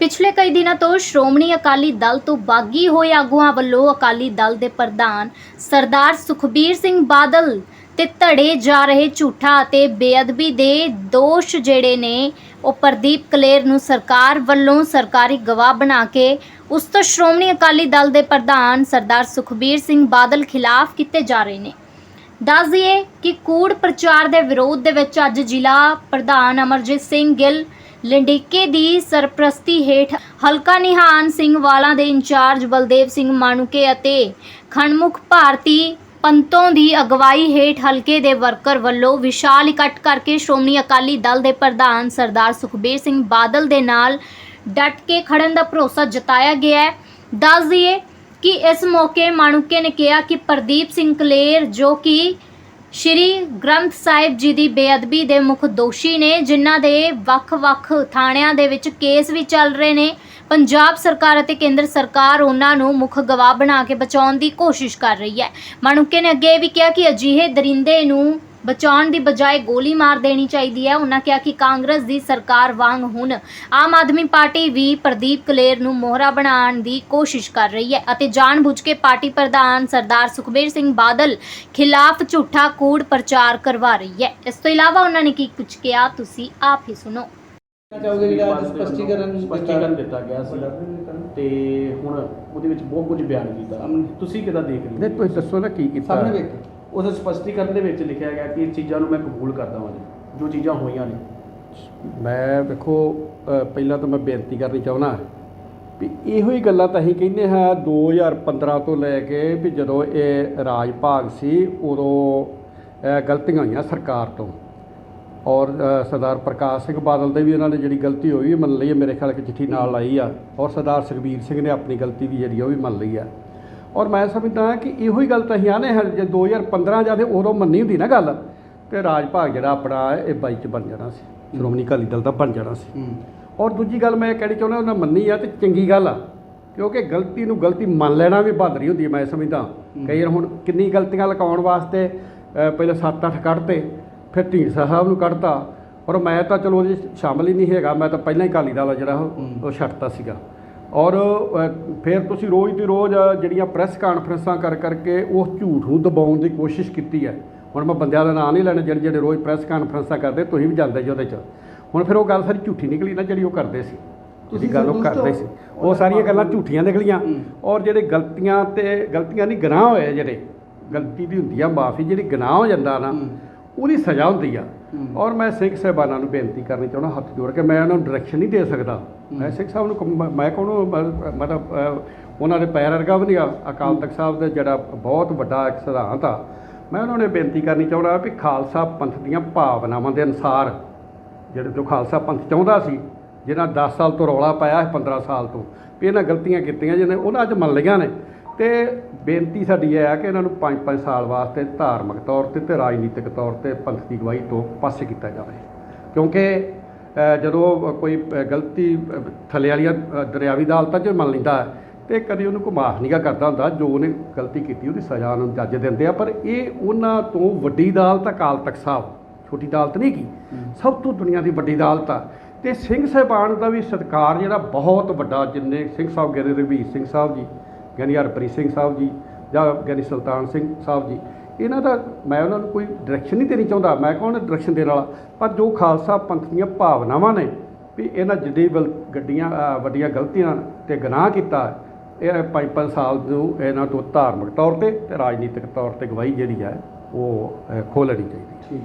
ਪਿਛਲੇ ਕਈ ਦਿਨਾਂ ਤੋਂ ਸ਼੍ਰੋਮਣੀ ਅਕਾਲੀ ਦਲ ਤੋਂ ਬਾਗੀ ਹੋਏ ਆਗੂਆਂ ਵੱਲੋਂ ਅਕਾਲੀ ਦਲ ਦੇ ਪ੍ਰਧਾਨ ਸਰਦਾਰ ਸੁਖਬੀਰ ਸਿੰਘ ਬਾਦਲ ਤੇ ਧੜੇ ਜਾ ਰਹੇ ਝੂਠਾ ਅਤੇ ਬੇਅਦਬੀ ਦੇ ਦੋਸ਼ ਜਿਹੜੇ ਨੇ, ਉਹ ਪ੍ਰਦੀਪ ਕਲੇਰ ਨੂੰ ਸਰਕਾਰ ਵੱਲੋਂ ਸਰਕਾਰੀ ਗਵਾਹ ਬਣਾ ਕੇ ਉਸ ਤੋਂ ਸ਼੍ਰੋਮਣੀ ਅਕਾਲੀ ਦਲ ਦੇ ਪ੍ਰਧਾਨ ਸਰਦਾਰ ਸੁਖਬੀਰ ਸਿੰਘ ਬਾਦਲ ਖਿਲਾਫ ਕੀਤੇ ਜਾ ਰਹੇ ਨੇ। ਦੱਸ ਦਈਏ ਕਿ ਕੂੜ ਪ੍ਰਚਾਰ ਦੇ ਵਿਰੋਧ ਦੇ ਵਿੱਚ ਅੱਜ ਜ਼ਿਲ੍ਹਾ ਪ੍ਰਧਾਨ ਅਮਰਜੀਤ ਸਿੰਘ ਗਿੱਲ ਲੰਡੇਕੇ ਦੀ ਸਰਪ੍ਰਸਤੀ ਹੇਠ ਹਲਕਾ ਨਿਹਾਨ ਸਿੰਘ ਵਾਲਾ ਦੇ ਇੰਚਾਰਜ ਬਲਦੇਵ ਸਿੰਘ ਮਾਨੂਕੇ ਅਤੇ ਖਣਮੁਖ ਭਾਰਤੀ ਪੰਤੋਂ ਦੀ ਅਗਵਾਈ ਹੇਠ ਹਲਕੇ ਦੇ ਵਰਕਰ ਵੱਲੋਂ ਵਿਸ਼ਾਲ ਇਕੱਠ ਕਰਕੇ ਸ਼੍ਰੋਮਣੀ ਅਕਾਲੀ ਦਲ ਦੇ ਪ੍ਰਧਾਨ ਸਰਦਾਰ ਸੁਖਬੀਰ ਸਿੰਘ ਬਾਦਲ ਦੇ ਨਾਲ ਡਟ ਕੇ ਖੜਨ ਦਾ ਭਰੋਸਾ ਜਤਾਇਆ ਗਿਆ ਹੈ। ਦੱਸ ਦਈਏ ਕਿ ਇਸ ਮੌਕੇ ਮਾਣੂਕੇ ਨੇ ਕਿਹਾ ਕਿ ਪ੍ਰਦੀਪ ਸਿੰਘ ਕਲੇਰ ਜੋ ਕਿ ਸ਼੍ਰੀ ਗ੍ਰੰਥ ਸਾਹਿਬ ਜੀ ਦੀ ਬੇਅਦਬੀ ਦੇ ਮੁੱਖ ਦੋਸ਼ੀ ਨੇ, ਜਿਨ੍ਹਾਂ ਦੇ ਵੱਖ-ਵੱਖ ਥਾਣਿਆਂ ਦੇ ਵਿੱਚ ਕੇਸ ਵੀ ਚੱਲ ਰਹੇ ਨੇ, ਪੰਜਾਬ ਸਰਕਾਰ ਅਤੇ ਕੇਂਦਰ ਸਰਕਾਰ ਉਹਨਾਂ ਨੂੰ ਮੁੱਖ ਗਵਾਹ ਬਣਾ ਕੇ ਬਚਾਉਣ ਦੀ ਕੋਸ਼ਿਸ਼ ਕਰ ਰਹੀ ਹੈ। ਮਾਣੂਕੇ ਨੇ ਅੱਗੇ ਇਹ ਵੀ ਕਿਹਾ ਕਿ ਅਜਿਹੇ ਦਰਿੰਦੇ ਨੂੰ ਬਚਾਉਣ ਦੀ ਬਜਾਏ ਗੋਲੀ ਮਾਰ ਦੇਣੀ ਚਾਹੀਦੀ ਹੈ। ਉਹਨਾਂ ਕਿਹਾ ਕਿ ਕਾਂਗਰਸ ਦੀ ਸਰਕਾਰ ਵਾਂਗ ਹੁਣ ਆਮ ਆਦਮੀ ਪਾਰਟੀ ਵੀ ਪ੍ਰਦੀਪ ਕਲੇਰ ਨੂੰ ਮੋਹਰਾ ਬਣਾਉਣ ਦੀ ਕੋਸ਼ਿਸ਼ ਕਰ ਰਹੀ ਹੈ ਅਤੇ ਜਾਣਬੁੱਝ ਕੇ ਪਾਰਟੀ ਪ੍ਰਧਾਨ ਸਰਦਾਰ ਸੁਖਬੀਰ ਸਿੰਘ ਬਾਦਲ ਖਿਲਾਫ ਝੂਠਾ ਕੂੜ ਪ੍ਰਚਾਰ ਕਰਵਾ ਰਹੀ ਹੈ। ਇਸ ਤੋਂ ਇਲਾਵਾ ਉਹਨਾਂ ਨੇ ਕੀ ਕੁਝ ਕਿਹਾ ਤੁਸੀਂ ਆਪ ਹੀ ਸੁਣੋ। ਕਹਿਣਾ ਚਾਹੋਗੇ ਜਿਹੜਾ ਅੱਜ ਸਪਸ਼ਟੀਕਰਨ ਸਪਸ਼ਟੀਕਰਨ ਦਿੱਤਾ ਗਿਆ ਸੀ ਤੇ ਹੁਣ ਉਹਦੇ ਵਿੱਚ ਬਹੁਤ ਕੁਝ ਬਿਆਨ ਕੀਤਾ। ਤੁਸੀਂ ਕਿਦਾਂ ਦੇਖ ਰਹੇ ਨਹੀਂ ਤੁਸੀਂ ਦੱਸੋ ਨਾ ਕੀ ਕੀਤਾ। ਸਾਹਮਣੇ ਵੇਖ। ਉਸ ਸਪਸ਼ਟੀਕਰਨ ਦੇ ਵਿੱਚ ਲਿਖਿਆ ਗਿਆ ਕਿ ਇਹ ਚੀਜ਼ਾਂ ਨੂੰ ਮੈਂ ਕਬੂਲ ਕਰਦਾ ਹਾਂ ਜੀ, ਜੋ ਚੀਜ਼ਾਂ ਹੋਈਆਂ ਨੇ। ਮੈਂ ਵੇਖੋ ਪਹਿਲਾਂ ਤਾਂ ਮੈਂ ਬੇਨਤੀ ਕਰਨੀ ਚਾਹੁੰਦਾ ਵੀ ਇਹੋ ਹੀ ਗੱਲਾਂ ਤਾਂ ਅਸੀਂ ਕਹਿੰਦੇ ਹਾਂ 2015 ਤੋਂ ਲੈ ਕੇ ਵੀ ਜਦੋਂ ਇਹ ਰਾਜ ਭਾਗ ਸੀ, ਉਦੋਂ ਗਲਤੀਆਂ ਹੋਈਆਂ ਸਰਕਾਰ ਤੋਂ। ਔਰ ਸਰਦਾਰ ਪ੍ਰਕਾਸ਼ ਸਿੰਘ ਬਾਦਲ ਦੇ ਵੀ ਉਹਨਾਂ ਨੇ ਜਿਹੜੀ ਗਲਤੀ ਹੋਈ ਉਹ ਮੰਨ ਲਈ ਹੈ, ਮੇਰੇ ਖਿਆਲ ਕਿ ਚਿੱਠੀ ਨਾਲ ਲਾਈ ਆ। ਔਰ ਸਰਦਾਰ ਸੁਖਬੀਰ ਸਿੰਘ ਨੇ ਆਪਣੀ ਗਲਤੀ ਵੀ ਜਿਹੜੀ ਆ ਉਹ ਵੀ ਮੰਨ ਲਈ ਆ। ਔਰ ਮੈਂ ਸਮਝਦਾ ਕਿ ਇਹੋ ਹੀ ਗੱਲ ਤਾਂ ਅਸੀਂ ਆਨੇ ਹਾਂ ਜੇ 2015 ਜਦ ਉਦੋਂ ਮੰਨੀ ਹੁੰਦੀ ਨਾ ਗੱਲ। ਤੇ ਰਾਜ ਭਾਗ ਜਿਹੜਾ ਆਪਣਾ ਇਹ ਬਾਈ ਚ ਬਣ ਜਾਣਾ ਸੀ ਸ਼੍ਰੋਮਣੀ ਅਕਾਲੀ ਦਲ ਦਾ ਬਣ ਜਾਣਾ ਸੀ। ਹੂੰ। ਔਰ ਦੂਜੀ ਗੱਲ ਮੈਂ ਕਹਿਣੀ ਚਾਹੁੰਦਾ ਉਹਨਾਂ ਮੰਨੀ ਆ ਤੇ ਚੰਗੀ ਗੱਲ ਆ ਕਿਉਂਕਿ ਗਲਤੀ ਨੂੰ ਗਲਤੀ ਮੰਨ ਲੈਣਾ ਵੀ ਬਹਾਦਰੀ ਹੁੰਦੀ ਹੈ ਮੈਂ ਸਮਝਦਾ। ਕਈ ਵਾਰ ਹੁਣ ਕਿੰਨੀ ਗਲਤੀਆਂ ਲਕਾਉਣ ਵਾਸਤੇ ਪਹਿਲਾਂ 7-8 ਕੱਢਤੇ ਫਿਰ ਢੀਂਡਸਾ ਸਾਹਿਬ ਨੂੰ ਕੱਢਤਾ। ਔਰ ਮੈਂ ਤਾਂ ਚਲੋ ਉਹਦੇ ਸ਼ਾਮਲ ਹੀ ਨਹੀਂ ਹੈਗਾ ਮੈਂ ਤਾਂ ਪਹਿਲਾਂ ਹੀ ਅਕਾਲੀ ਦਲ ਜਿਹੜਾ ਉਹ ਉਹ ਛੱਡਤਾ ਸੀਗਾ। ਔਰ ਫਿਰ ਤੁਸੀਂ ਰੋਜ਼ ਦੀ ਰੋਜ਼ ਜਿਹੜੀਆਂ ਪ੍ਰੈਸ ਕਾਨਫਰੰਸਾਂ ਕਰ ਕਰਕੇ ਉਸ ਝੂਠ ਨੂੰ ਦਬਾਉਣ ਦੀ ਕੋਸ਼ਿਸ਼ ਕੀਤੀ ਹੈ ਹੁਣ ਮੈਂ ਬੰਦਿਆਂ ਦਾ ਨਾਂ ਨਹੀਂ ਲੈਣਾ ਜਿਹੜੇ ਜਿਹੜੇ ਰੋਜ਼ ਪ੍ਰੈਸ ਕਾਨਫਰੰਸਾਂ ਕਰਦੇ ਤੁਸੀਂ ਵੀ ਜਾਂਦੇ ਜੀ ਉਹਦੇ 'ਚ ਹੁਣ ਫਿਰ ਉਹ ਗੱਲ ਸਾਰੀ ਝੂਠੀ ਨਿਕਲੀ ਨਾ ਜਿਹੜੀ ਉਹ ਕਰਦੇ ਸੀ ਤੁਸੀਂ ਤੁਸੀਂ ਗੱਲ ਉਹ ਕਰਦੇ? ਸੀ ਉਹ ਸਾਰੀਆਂ ਗੱਲਾਂ ਝੂਠੀਆਂ ਨਿਕਲੀਆਂ। ਔਰ ਜਿਹੜੇ ਗਲਤੀਆਂ ਤੇ ਗਲਤੀਆਂ ਨਹੀਂ ਗੁਨਾਹ ਹੋਏ ਜਿਹੜੇ ਗਲਤੀ ਦੀ ਹੁੰਦੀ ਆ ਮਾਫੀ ਜਿਹੜੀ ਗੁਨਾਹ ਹੋ ਜਾਂਦਾ ਨਾ। ਉਹਦੀ ਸਜ਼ਾ ਹੁੰਦੀ ਆ। ਔਰ ਮੈਂ ਸਿੰਘ ਸਾਹਿਬਾਨਾਂ ਨੂੰ ਬੇਨਤੀ ਕਰਨੀ ਚਾਹੁੰਦਾ ਹੱਥ ਜੋੜ ਕੇ ਮੈਂ ਉਹਨਾਂ ਨੂੰ ਡਾਇਰੈਕਸ਼ਨ ਨਹੀਂ ਦੇ ਸਕਦਾ ਮੈਂ ਸਿੱਖ ਸਾਹਿਬ ਨੂੰ ਕਹੂੰ- ਮੈਂ ਕਹੂੰ ਮਤਲਬ ਅਹ, ਉਹਨਾਂ ਦੇ ਪੈਰ ਵਰਗਾ ਵੀ ਨਹੀਂ ਅਕਾਲ ਤਖਤ ਸਾਹਿਬ ਦਾ ਜਿਹੜਾ ਬਹੁਤ ਵੱਡਾ ਇੱਕ ਸਿਧਾਂਤ ਆ ਮੈਂ ਉਹਨਾਂ ਨੂੰ ਬੇਨਤੀ ਕਰਨੀ ਚਾਹੁੰਦਾ ਵੀ ਖਾਲਸਾ ਪੰਥ ਦੀਆਂ ਭਾਵਨਾਵਾਂ ਦੇ ਅਨੁਸਾਰ ਜਿਹੜੇ ਜੋ ਖਾਲਸਾ ਪੰਥ ਚਾਹੁੰਦਾ ਸੀ ਜਿਹਨਾਂ 10 ਸਾਲ ਤੋਂ ਰੌਲਾ ਪਾਇਆ ਹੈ 15 ਸਾਲ ਤੋਂ ਵੀ ਇਹਨਾਂ ਗਲਤੀਆਂ ਕੀਤੀਆਂ ਜਿਹਨੇ ਉਹਨਾਂ ਅੱਜ ਮੰਨ ਲਈਆਂ ਨੇ। ਤੇ ਬੇਨਤੀ ਸਾਡੀ ਇਹ ਆ ਕਿ ਇਹਨਾਂ ਨੂੰ 5-5 ਸਾਲ ਵਾਸਤੇ ਧਾਰਮਿਕ ਤੌਰ ਤੇ ਤੇ ਰਾਜਨੀਤਿਕ ਤੌਰ ਤੇ ਪੰਥ ਦੀ ਗਵਾਹੀ ਤੋਂ ਪਾਸੇ ਕੀਤਾ ਜਾਵੇ। ਕਿਉਂਕਿ ਜਦੋਂ ਕੋਈ ਗਲਤੀ ਥੱਲੇ ਵਾਲੀਆਂ ਦਰਿਆਵੀ ਅਦਾਲਤਾਂ 'ਚ ਮੰਨ ਲੈਂਦਾ ਤੇ ਕਦੀ ਉਹਨੂੰ ਕੋਈ ਮਾਫ ਨਹੀਂਗਾ ਕਰਦਾ ਹੁੰਦਾ ਜੋ ਉਹਨੇ ਗਲਤੀ ਕੀਤੀ ਉਹਦੀ ਸਜ਼ਾ ਨੂੰ ਜੱਜ ਦਿੰਦੇ ਆ। ਪਰ ਇਹ ਉਹਨਾਂ ਤੋਂ ਵੱਡੀ ਅਦਾਲਤ ਅਕਾਲ ਤਖਤ ਸਾਹਿਬ। ਛੋਟੀ ਅਦਾਲਤ ਨਹੀਂ ਕੀ ਸਭ ਤੋਂ ਦੁਨੀਆ ਦੀ ਵੱਡੀ ਅਦਾਲਤ ਆ। ਤੇ ਸਿੰਘ ਸਾਹਿਬਾਨ ਦਾ ਵੀ ਸਤਿਕਾਰ ਜਿਹੜਾ ਬਹੁਤ ਵੱਡਾ ਜਿੰਨੇ ਸਿੰਘ ਸਾਹਿਬ ਗਿਆਨੀ ਰਘਬੀਰ ਸਿੰਘ ਸਾਹਿਬ ਜੀ ਗਿਆਨੀ ਹਰਪ੍ਰੀਤ ਸਿੰਘ ਸਾਹਿਬ ਜੀ ਜਾਂ ਗਿਆਨੀ ਸੁਲਤਾਨ ਸਿੰਘ ਸਾਹਿਬ ਜੀ ਇਹਨਾਂ ਦਾ ਮੈਂ ਉਹਨਾਂ ਨੂੰ ਕੋਈ ਡਾਇਰੈਕਸ਼ਨ ਨਹੀਂ ਦੇਣੀ ਚਾਹੁੰਦਾ। ਮੈਂ ਕੌਣ ਡਾਇਰੈਕਸ਼ਨ ਦੇਣ ਵਾਲਾ। ਪਰ ਜੋ ਖਾਲਸਾ ਪੰਥ ਦੀਆਂ ਭਾਵਨਾਵਾਂ ਨੇ ਵੀ ਇਹਨਾਂ ਜਿੱਡੀ ਵਲ- ਗੱਡੀਆਂ ਵੱਡੀਆਂ ਗਲਤੀਆਂ ਤੇ ਗੁਨਾਹ ਕੀਤਾ ਇਹ ਪੰਜ ਪੰਜ ਸਾਲ ਨੂੰ ਇਹਨਾਂ ਤੋਂ ਧਾਰਮਿਕ ਤੌਰ ਤੇ ਤੇ ਰਾਜਨੀਤਿਕ ਤੌਰ ਤੇ ਗਵਾਹੀ ਜਿਹੜੀ ਹੈ ਉਹ ਅ, ਲੈਣੀ ਚਾਹੀਦੀ ਠੀਕ